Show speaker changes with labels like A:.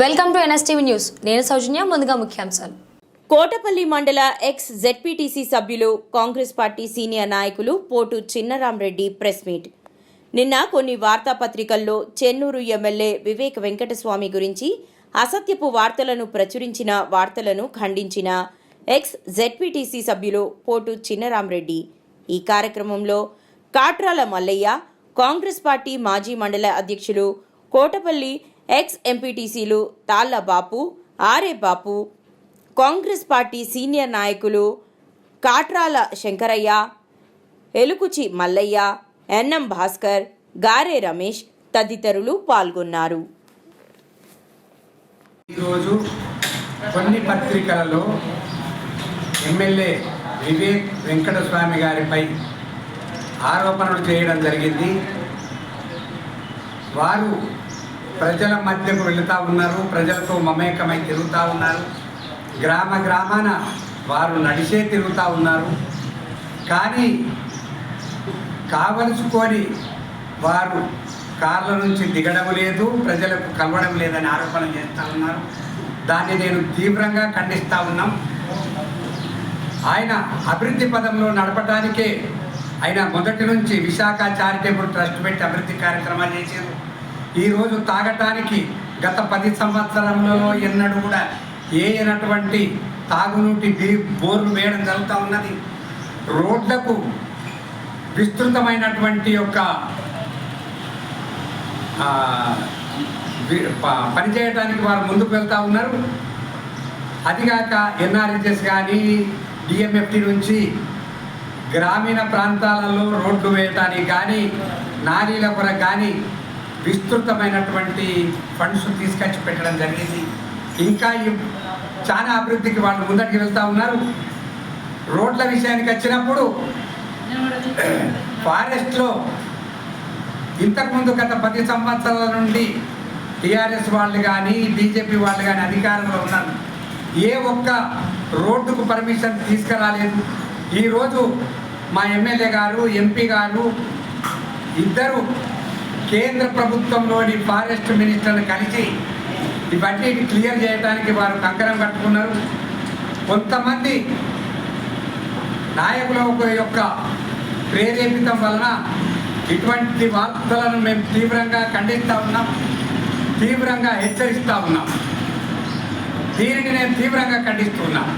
A: Welcome to NSTV news. నేను సౌజన్య ముందుగా ముఖ్యాంశాలు.
B: కోటపల్లి మండల ఎక్స్ జెడ్పీటీసీ సభ్యులు కాంగ్రెస్ పార్టీ సీనియర్ నాయకులు పోటు చిన్నరామరెడ్డి ప్రెస్ మీట్. నిన్న కొన్ని వార్తాపత్రికల్లో చెన్నూరు ఎమ్మెల్యే వివేక్ వెంకటస్వామి గురించి అసత్యపు వార్తలను ప్రచురించిన వార్తలను ఖండించిన ఎక్స్ జెడ్పీటీసీ సభ్యులు పోటు చిన్నరామరెడ్డి ఈ కార్యక్రమంలో కాట్రాల మల్లయ్య కాంగ్రెస్ పార్టీ మాజీ మండల అధ్యక్షులు కోటపల్లి ఎక్స్ ఎంపీటీసీలు తాళ్ళ బాపు బాపు కాంగ్రెస్ పార్టీ సీనియర్ నాయకులు కాట్రాల శంకరయ్య ఎలుకుచి మల్లయ్య ఎన్ఎం భాస్కర్ గారే రమేష్ తదితరులు పాల్గొన్నారు.
C: ఈరోజు కొన్ని పత్రికలలో ఎమ్మెల్యే వివేక్ వెంకటస్వామి గారిపై ఆరోపణలు చేయడం జరిగింది. వారు ప్రజల మధ్యకు వెళుతూ ఉన్నారు ప్రజలతో మమేకమై తిరుగుతూ ఉన్నారు. గ్రామ గ్రామాన వారు నడిచే తిరుగుతూ ఉన్నారు. కానీ కావలసుకొని వారు కార్ల నుంచి దిగడం లేదు ప్రజలకు కలవడం లేదని ఆరోపణ చేస్తూ ఉన్నారు. దాన్ని నేను తీవ్రంగా ఖండిస్తూ ఉన్నాం. ఆయన అభివృద్ధి పదంలో నడపడానికే ఆయన మొదటి నుంచి విశాఖ చారిటబుల్ ట్రస్ట్ పెట్టి అభివృద్ధి కార్యక్రమాలు చేశారు. ఈరోజు తాగటానికి గత పది సంవత్సరంలో ఎన్నడూ కూడా ఏనటువంటి తాగునీటి బోర్లు వేయడం జరుగుతూ ఉన్నది. రోడ్లకు విస్తృతమైనటువంటి యొక్క ప- పనిచేయడానికి వారు ముందుకు వెళ్తూ ఉన్నారు. అదిగాక ఎన్ఆర్హెచ్ఎస్ కానీ డిఎంఎఫ్టి నుంచి గ్రామీణ ప్రాంతాలలో రోడ్లు వేయటానికి కానీ నారీల కొరకు కానీ విస్తృతమైనటువంటి ఫండ్స్ తీసుకొచ్చి పెట్టడం జరిగింది. ఇంకా ఈ- చాలా అభివృద్ధికి వాళ్ళు ముందటికి వెళ్తూ ఉన్నారు. రోడ్ల విషయానికి వచ్చినప్పుడు ఫారెస్ట్లో ఇంతకుముందు గత పది సంవత్సరాల నుండి టీఆర్ఎస్ వాళ్ళు కానీ బీజేపీ వాళ్ళు కానీ అధికారంలో ఉన్నారు. ఏ ఒక్క రోడ్డుకు పర్మిషన్ తీసుకురాలేదు. ఈరోజు మా ఎమ్మెల్యే గారు ఎంపీ గారు ఇద్దరు కేంద్ర ప్రభుత్వంలోని ఫారెస్ట్ మినిస్టర్ని కలిసి ఇవన్నీ క్లియర్ చేయడానికి వారు కంకణం కట్టుకున్నారు. కొంతమంది నాయకుల యొక్క ప్రేరేపితం వలన ఇటువంటి వార్తలను మేము తీవ్రంగా ఖండిస్తూ ఉన్నాం తీవ్రంగా హెచ్చరిస్తూ ఉన్నాం. దీనిని నేను తీవ్రంగా ఖండిస్తున్నాను